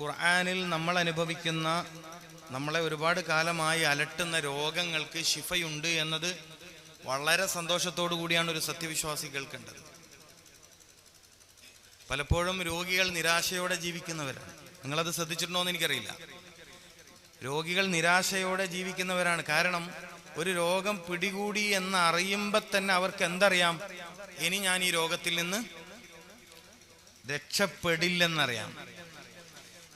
ഖുർആനിൽ നമ്മൾ അനുഭവിക്കുന്ന നമ്മളെ ഒരുപാട് കാലമായി അലട്ടുന്ന രോഗങ്ങൾക്ക് ശിഫയുണ്ട് എന്നത് വളരെ സന്തോഷത്തോടു കൂടിയാണ് ഒരു സത്യവിശ്വാസി കേൾക്കേണ്ടത്. പലപ്പോഴും രോഗികൾ നിരാശയോടെ ജീവിക്കുന്നവരാണ്. നിങ്ങളത് ശ്രദ്ധിച്ചിട്ടുണ്ടോ എന്ന് എനിക്കറിയില്ല. രോഗികൾ നിരാശയോടെ ജീവിക്കുന്നവരാണ്. കാരണം ഒരു രോഗം പിടികൂടി എന്ന് അറിയുമ്പോൾ തന്നെ അവർക്ക് എന്തറിയാം? ഇനി ഞാൻ ഈ രോഗത്തിൽ നിന്ന് രക്ഷപ്പെടില്ലെന്നറിയാം.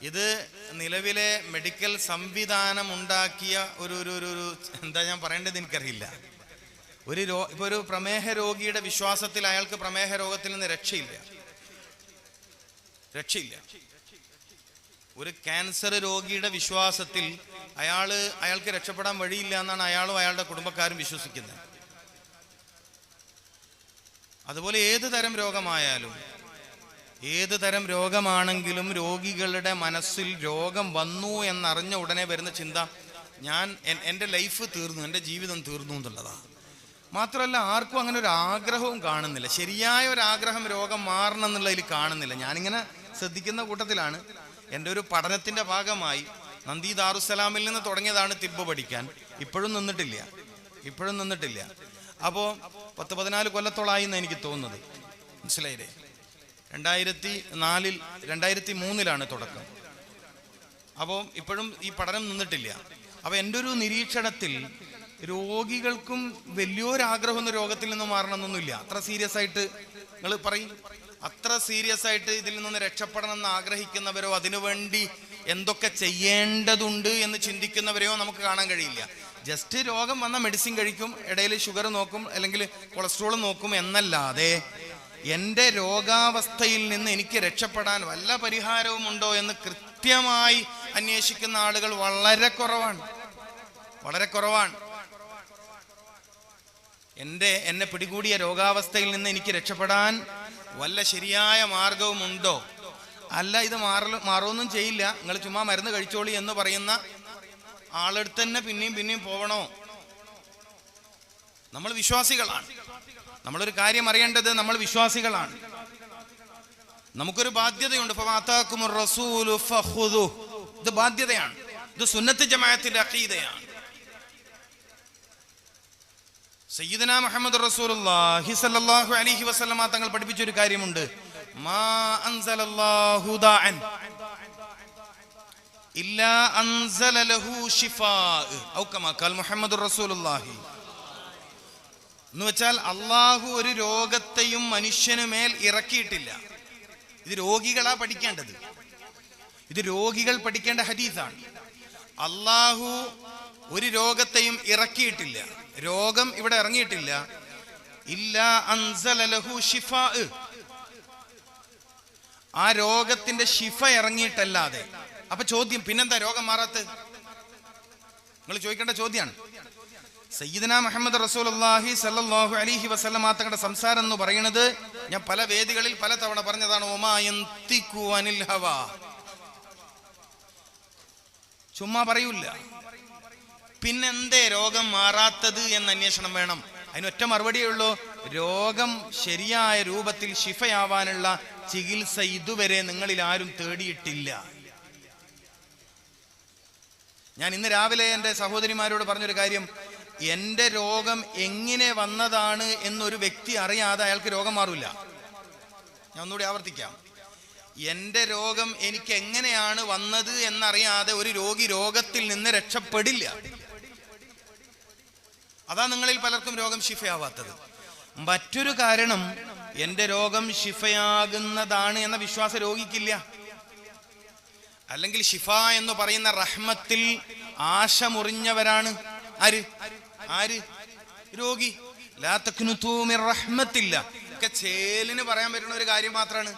ഇത് നിലവിലെ മെഡിക്കൽ സംവിധാനം ഉണ്ടാക്കിയ ഒരു ഒരു ഒരു എന്താ ഞാൻ പറയേണ്ടത് എനിക്കറിയില്ല. ഒരു രോ ഇപ്പൊ ഒരു പ്രമേഹ രോഗിയുടെ വിശ്വാസത്തിൽ അയാൾക്ക് പ്രമേഹ രോഗത്തിൽ നിന്ന് രക്ഷയില്ല. രക്ഷയില്ല. ഒരു ക്യാൻസർ രോഗിയുടെ വിശ്വാസത്തിൽ അയാൾ അയാൾക്ക് രക്ഷപ്പെടാൻ വഴിയില്ല എന്നാണ് അയാളും അയാളുടെ കുടുംബക്കാരും വിശ്വസിക്കുന്നത്. അതുപോലെ ഏത് തരം രോഗമായാലും ഏത് തരം രോഗമാണെങ്കിലും രോഗികളുടെ മനസ്സിൽ രോഗം വന്നു എന്നറിഞ്ഞ ഉടനെ വരുന്ന ചിന്ത ഞാൻ എന്റെ ലൈഫ് തീർന്നു എന്റെ ജീവിതം തീർന്നു എന്നുള്ളതാണ് മാത്രമല്ല ആർക്കും അങ്ങനെ ഒരു ആഗ്രഹവും കാണുന്നില്ല. ശരിയായ ഒരു ആഗ്രഹം രോഗം മാറണം എന്നുള്ളതിൽ കാണുന്നില്ല. ഞാനിങ്ങനെ ശ്രദ്ധിക്കുന്ന കൂട്ടത്തിലാണ്. എന്റെ ഒരു പഠനത്തിന്റെ ഭാഗമായി നന്ദി ദാറുസലാമിൽ നിന്ന് തുടങ്ങിയതാണ് തിബ്ബ് പഠിക്കാൻ. ഇപ്പോഴും നിന്നിട്ടില്ല. ഇപ്പോഴും നിന്നിട്ടില്ല. അപ്പോൾ പത്ത് പതിനാല് കൊല്ലത്തോളായി എന്ന് എനിക്ക് തോന്നുന്നത്. മനസ്സിലായില്ലേ? രണ്ടായിരത്തി നാലിൽ രണ്ടായിരത്തി മൂന്നിലാണ് തുടക്കം. അപ്പോൾ ഇപ്പോഴും ഈ പഠനം നിന്നിട്ടില്ല. അപ്പോൾ എന്റെ ഒരു നിരീക്ഷണത്തിൽ രോഗികൾക്കും വലിയൊരാഗ്രഹമൊന്നും രോഗത്തിൽ നിന്ന് മാറണമെന്നൊന്നുമില്ല. അത്ര സീരിയസ് ആയിട്ട് നിങ്ങൾ പറയും. അത്ര സീരിയസ് ആയിട്ട് ഇതിൽ നിന്ന് രക്ഷപ്പെടണം എന്ന് ആഗ്രഹിക്കുന്നവരോ അതിനുവേണ്ടി എന്തൊക്കെ ചെയ്യേണ്ടതുണ്ട് എന്ന് ചിന്തിക്കുന്നവരെയോ നമുക്ക് കാണാൻ കഴിയില്ല. ജസ്റ്റ് രോഗം വന്ന മെഡിസിൻ കഴിക്കും ഇടയിൽ ഷുഗർ നോക്കും അല്ലെങ്കിൽ കൊളസ്ട്രോൾ നോക്കും എന്നല്ലാതെ എന്റെ രോഗാവസ്ഥയിൽ നിന്ന് എനിക്ക് രക്ഷപ്പെടാൻ വല്ല പരിഹാരവും ഉണ്ടോ എന്ന് കൃത്യമായി അന്വേഷിക്കുന്ന ആളുകൾ വളരെ കുറവാണ്. വളരെ കുറവാണ്. എന്റെ എന്നെ പിടികൂടിയ രോഗാവസ്ഥയിൽ നിന്ന് എനിക്ക് രക്ഷപ്പെടാൻ വല്ല ശരിയായ മാർഗവും ഉണ്ടോ അല്ല ഇത് മാറൽ മാറുമൊന്നും ചെയ്യില്ല. നിങ്ങൾ ചുമ്മാ മരുന്ന് കഴിച്ചോളി എന്ന് പറയുന്ന ആളെടുത്ത് തന്നെ പിന്നെയും പിന്നെയും പോകണോ നമ്മൾ വിശ്വാസികളാണ്. നമ്മളൊരു കാര്യം അറിയേണ്ടത് നമ്മൾ വിശ്വാസികളാണ്. നമുക്കൊരു ബാധ്യതയുണ്ട്. ഇത് ബാധ്യതയാണ്. ഇത് സുന്നത്ത് ജമാഅത്തിന്റെ അഖീദയാണ്. സയ്യിദന മുഹമ്മദ് റസൂലുള്ളാഹി സ്വല്ലല്ലാഹു അലൈഹി വസല്ലമ തങ്ങൾ പഠിപ്പിച്ച ഒരു കാര്യമുണ്ട്. മാ അൻസലല്ലാഹു ദാഅൻ. ഇല്ലാ അൻസല ലഹു ശിഫാ. ഔ കമാ ഖാൽ മുഹമ്മദ് റസൂലുള്ളാഹി. എന്ന് വെച്ചാൽ അള്ളാഹു ഒരു രോഗത്തെയും മനുഷ്യനു മേൽ ഇറക്കിയിട്ടില്ല. ഇത് രോഗികളാ പഠിക്കേണ്ടത്. ഇത് രോഗികൾ പഠിക്കേണ്ട ഹരീസാണ് അള്ളാഹു ഒരു രോഗത്തെയും ഇറക്കിയിട്ടില്ല. രോഗം ഇവിടെ ഇറങ്ങിയിട്ടില്ല. ആ രോഗത്തിന്റെ ഷിഫ ഇറങ്ങിയിട്ടല്ലാതെ. അപ്പൊ ചോദ്യം പിന്നെന്താ രോഗം മാറാത്ത നിങ്ങൾ ചോദിക്കേണ്ട ചോദ്യമാണ്. സയ്യിദന മുഹമ്മദ് റസൂലുള്ളാഹി സല്ലാഹു അലൈഹി വസല്ലമ തങ്ങളുടെ സംസാരം എന്ന് പറയുന്നത് ഞാൻ പല വേദികളിൽ പല തവണ പറഞ്ഞതാണ് ഒമാ ഹവ അനിൽ ഹവാ. ചുമ്മാ പറയൂല പിന്നെന്തേ രോഗം മാറാത്തത് എന്ന് അന്വേഷണം വേണം. അതിനൊറ്റ മറുപടിയേ ഉള്ളൂ. രോഗം ശരിയായ രൂപത്തിൽ ശിഫയാവാനുള്ള ചികിത്സ ഇതുവരെ നിങ്ങളിൽ ആരും തേടിയിട്ടില്ല. ഞാൻ ഇന്ന് രാവിലെ എന്റെ സഹോദരിമാരോട് പറഞ്ഞൊരു കാര്യം എന്റെ രോഗം എങ്ങനെ വന്നതാണ് എന്നൊരു വ്യക്തി അറിയാതെ അയാൾക്ക് രോഗം മാറില്ല ഞാൻ ഒന്നുകൂടി ആവർത്തിക്കാം. എന്റെ രോഗം എനിക്ക് എങ്ങനെയാണ് വന്നത് എന്നറിയാതെ ഒരു രോഗി രോഗത്തിൽ നിന്ന് രക്ഷപ്പെടില്ല. അതാ നിങ്ങളിൽ പലർക്കും രോഗം ശിഫയാവാത്തത്. മറ്റൊരു കാരണം എന്റെ രോഗം ശിഫയാകുന്നതാണ് എന്ന വിശ്വാസ രോഗിക്കില്ല. അല്ലെങ്കിൽ ശിഫ എന്ന് പറയുന്ന റഹ്മത്തിൽ ആശ മുറിഞ്ഞവരാണ് ആര്? ആര്? രോഗി. റഹ്മത്തില്ല. ഒക്കെ ചേലിന് പറയാൻ പറ്റുന്ന ഒരു കാര്യം മാത്രമാണ്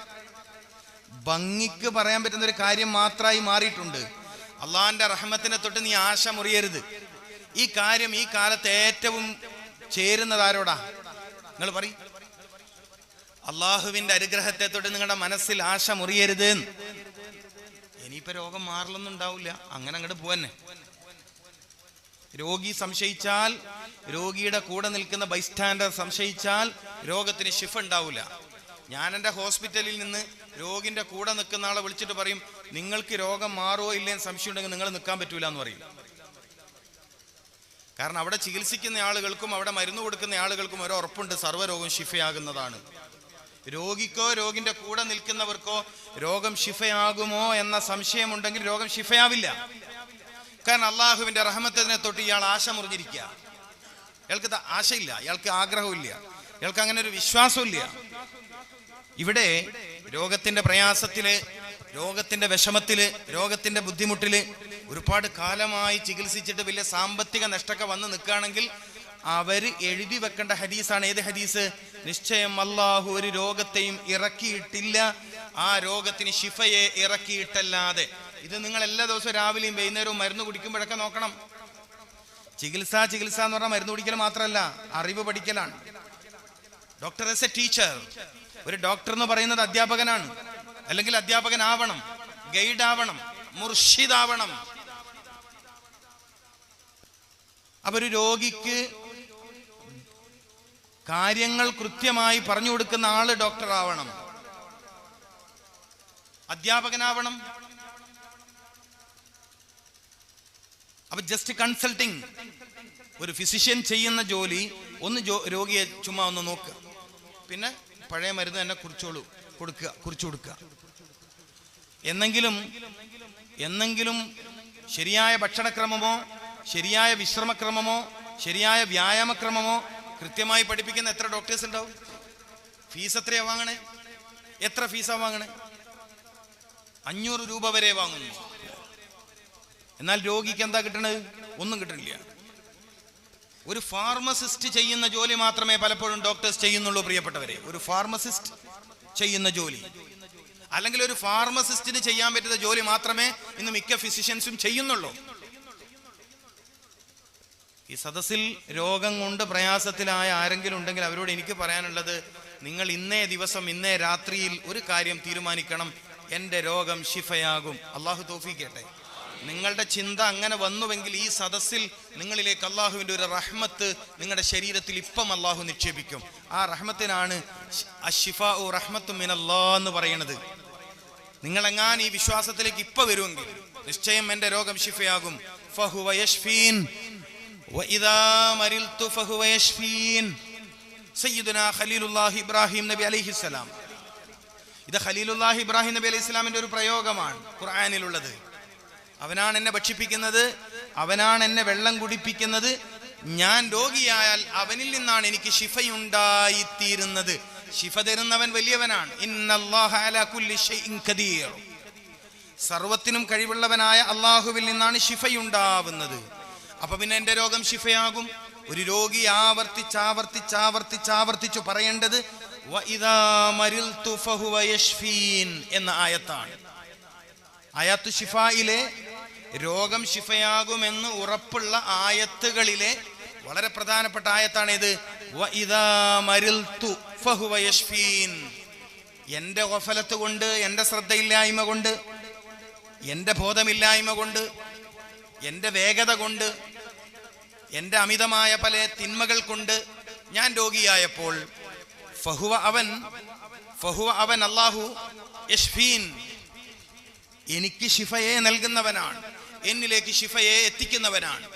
ഭംഗിക്ക് പറയാൻ പറ്റുന്ന ഒരു കാര്യം മാത്രമായി മാറിയിട്ടുണ്ട്. അള്ളാഹിന്റെ റഹ്മത്തിനെ തൊട്ട് നീ ആശ മുറിയരുത്. ഈ കാര്യം ഈ കാലത്ത് ഏറ്റവും ചേരുന്നത് ആരോടാ? നിങ്ങൾ പറ അള്ളാഹുവിന്റെ അനുഗ്രഹത്തെ തൊട്ട് നിങ്ങളുടെ മനസ്സിൽ ആശ മുറിയരുത്. ഇനിയിപ്പോ രോഗം മാറലൊന്നും ഉണ്ടാവില്ല. അങ്ങനെ അങ്ങോട്ട് പോവന്നെ. രോഗി സംശയിച്ചാൽ രോഗിയുടെ കൂടെ നിൽക്കുന്ന ബൈസ്റ്റാൻഡർ സംശയിച്ചാൽ രോഗത്തിന് ഷിഫ് ഉണ്ടാവില്ല ഞാൻ എന്റെ ഹോസ്പിറ്റലിൽ നിന്ന് രോഗിന്റെ കൂടെ നിൽക്കുന്ന ആളെ വിളിച്ചിട്ട് പറയും നിങ്ങൾക്ക് രോഗം മാറുമോ ഇല്ലേന്ന് സംശയം ഉണ്ടെങ്കിൽ നിങ്ങൾ നിൽക്കാൻ പറ്റൂല എന്ന് പറയും. കാരണം അവിടെ ചികിത്സിക്കുന്ന ആളുകൾക്കും അവിടെ മരുന്ന് കൊടുക്കുന്ന ആളുകൾക്കും ഒരു ഉറപ്പുണ്ട് സർവരോഗം ഷിഫയാകുന്നതാണ് രോഗിക്കോ രോഗിന്റെ കൂടെ നിൽക്കുന്നവർക്കോ രോഗം ഷിഫയാകുമോ എന്ന സംശയമുണ്ടെങ്കിൽ രോഗം ശിഫയാവില്ല. കാരണം അള്ളാഹുവിന്റെ റഹമത്തതിനെ തൊട്ട് ഇയാൾ ആശ മുറിഞ്ഞിരിക്കുക ഇയാൾക്ക് ആശയില്ല. ഇയാൾക്ക് ആഗ്രഹമില്ല ഇയാൾക്ക് അങ്ങനെ ഒരു വിശ്വാസമില്ല ഇവിടെ രോഗത്തിന്റെ പ്രയാസത്തിൽ രോഗത്തിന്റെ വിഷമത്തിൽ രോഗത്തിന്റെ ബുദ്ധിമുട്ടിൽ ഒരുപാട് കാലമായി ചികിത്സിച്ചിട്ട് വലിയ സാമ്പത്തിക നഷ്ടമൊക്കെ വന്ന് നിൽക്കുകയാണെങ്കിൽ അവർ എഴുതി വെക്കേണ്ട ഹദീസാണ്. ഏത് ഹദീസ്? നിശ്ചയം അള്ളാഹു ഒരു രോഗത്തെയും ഇറക്കിയിട്ടില്ല. ആ രോഗത്തിന് ശിഫയെ ഇറക്കിയിട്ടല്ലാതെ. ഇത് നിങ്ങൾ എല്ലാ ദിവസവും രാവിലെയും വൈകുന്നേരവും മരുന്ന് കുടിക്കുമ്പോഴൊക്കെ നോക്കണം. ചികിത്സ ചികിത്സ എന്ന് പറഞ്ഞാൽ മരുന്ന് കുടിക്കൽ മാത്രമല്ല അറിവ് പഠിക്കലാണ്. ഡോക്ടർ എസ് എ ടീച്ചർ ഒരു ഡോക്ടർ എന്ന് പറയുന്നത് അധ്യാപകനാണ്. അല്ലെങ്കിൽ അധ്യാപകനാവണം ഗൈഡ് ആവണം മുർഷിദാവണം. അപ്പൊ ഒരു രോഗിക്ക് കാര്യങ്ങൾ കൃത്യമായി പറഞ്ഞു കൊടുക്കുന്ന ആൾ ഡോക്ടർ ആവണം. അധ്യാപകനാവണം. അപ്പൊ ജസ്റ്റ് കൺസൾട്ടിങ് ഒരു ഫിസിഷ്യൻ ചെയ്യുന്ന ജോലി ഒന്ന് രോഗിയെ ചുമ്മാ ഒന്ന് നോക്കുക പിന്നെ പഴയ മരുന്ന് തന്നെ കുറിച്ചോളൂ കൊടുക്കുക കുറിച്ചു കൊടുക്കുക. എന്നെങ്കിലും എന്നെങ്കിലും ശരിയായ ഭക്ഷണക്രമമോ ശരിയായ വിശ്രമക്രമമോ ശരിയായ വ്യായാമക്രമമോ കൃത്യമായി പഠിപ്പിക്കുന്ന എത്ര ഡോക്ടേഴ്സ് ഉണ്ടാവും? ഫീസ് എത്രയാ വാങ്ങണേ? എത്ര ഫീസാ വാങ്ങണേ? അഞ്ഞൂറ് രൂപ വരെ വാങ്ങുന്നു. എന്നാൽ രോഗിക്ക് എന്താ കിട്ടണത്? ഒന്നും കിട്ടണില്ല. ഒരു ഫാർമസിസ്റ്റ് ചെയ്യുന്ന ജോലി മാത്രമേ പലപ്പോഴും ഡോക്ടേഴ്സ് ചെയ്യുന്നുള്ളൂ പ്രിയപ്പെട്ടവരെ. ഒരു ഫാർമസിസ്റ്റ് ചെയ്യുന്ന ജോലി. അല്ലെങ്കിൽ ഒരു ഫാർമസിസ്റ്റിന് ചെയ്യാൻ പറ്റുന്ന ജോലി മാത്രമേ ഇന്ന് മിക്ക ഫിസിഷ്യൻസും ചെയ്യുന്നുള്ളൂ. ഈ സദസ്സിൽ രോഗം കൊണ്ട് പ്രയാസത്തിലായ ആരെങ്കിലും ഉണ്ടെങ്കിൽ അവരോട് എനിക്ക് പറയാനുള്ളത് നിങ്ങൾ ഇന്നേ ദിവസം ഇന്നേ രാത്രിയിൽ ഒരു കാര്യം തീരുമാനിക്കണം. എന്റെ രോഗം ഷിഫയാകും അള്ളാഹു തോഫിക്കട്ടെ നിങ്ങളുടെ ചിന്ത അങ്ങനെ വന്നുവെങ്കിൽ ഈ സദസ്സിൽ നിങ്ങളിലേക്ക് അള്ളാഹുവിന്റെ ഒരു റഹ്മത്ത് നിങ്ങളുടെ ശരീരത്തിൽ ഇപ്പം അള്ളാഹു നിക്ഷേപിക്കും. ആ റഹ്മത്തിനാണ് റഹ്മത്തു മിനല്ലാ എന്ന് പറയുന്നത്. നിങ്ങളെങ്ങാൻ ഈ വിശ്വാസത്തിലേക്ക് ഇപ്പൊ വരുമെങ്കിൽ നിശ്ചയം എന്റെ രോഗം ഷിഫയാകും ഫഹുവ ഇബ്രാഹിം നബി അലിഹിസ്സലാം ഇത് ഖലീലുല്ലാഹി ഇബ്രാഹിം നബി അലൈഹി ഇസ്ലാമിന്റെ ഒരു പ്രയോഗമാണ് ഖുർആാനിലുള്ളത്. അവനാണ് എന്നെ ഭക്ഷിപ്പിക്കുന്നത് അവനാണ് എന്നെ വെള്ളം കുടിപ്പിക്കുന്നത് ഞാൻ രോഗിയായാൽ അവനിൽ നിന്നാണ് എനിക്ക് ഷിഫയുണ്ടായിത്തീരുന്നത് ശിഫ തരുന്നവൻ വലിയവനാണ്. സർവത്തിനും കഴിവുള്ളവനായ അള്ളാഹുവിൽ നിന്നാണ് ശിഫയുണ്ടാവുന്നത്. അപ്പൊ പിന്നെ എന്റെ രോഗം ശിഫയാകും. ഒരു രോഗി ആവർത്തിച്ചാവർത്തിച്ചാവർത്തിച്ചാവർത്തിച്ചു പറയേണ്ടത് എന്ന ആയത്താണ്. ആയത്തു ഷിഫായിലെ രോഗം ശിഫയാകുമെന്ന് ഉറപ്പുള്ള ആയത്തുകളിലെ വളരെ പ്രധാനപ്പെട്ട ആയത്താണ് ഇത് എന്റെ ഒഫലത്ത് കൊണ്ട് എന്റെ ശ്രദ്ധയില്ലായ്മ കൊണ്ട് എന്റെ ബോധമില്ലായ്മ കൊണ്ട് എന്റെ വേഗത കൊണ്ട് എന്റെ അമിതമായ പല തിന്മകൾ കൊണ്ട് ഞാൻ രോഗിയായപ്പോൾ ഫഹുവ അവൻ ഫഹുവ അവൻ അള്ളാഹു യഷ്ഫീൻ എനിക്ക് ശിഫയെ നൽകുന്നവനാണ് എന്നിലേക്ക് ശിഫയെ എത്തിക്കുന്നവനാണ്.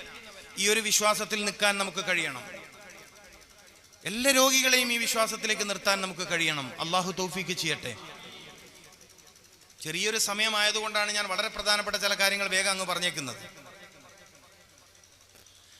ഈ ഒരു വിശ്വാസത്തിൽ നിൽക്കാൻ നമുക്ക് കഴിയണം. എല്ലാ രോഗികളെയും ഈ വിശ്വാസത്തിലേക്ക് നിർത്താൻ നമുക്ക് കഴിയണം. അള്ളാഹു തൗഫീക്ക് ചെയ്യട്ടെ. ചെറിയൊരു സമയമായതുകൊണ്ടാണ് ഞാൻ വളരെ പ്രധാനപ്പെട്ട ചില കാര്യങ്ങൾ വേഗം അങ്ങ് പറഞ്ഞേക്കുന്നത്.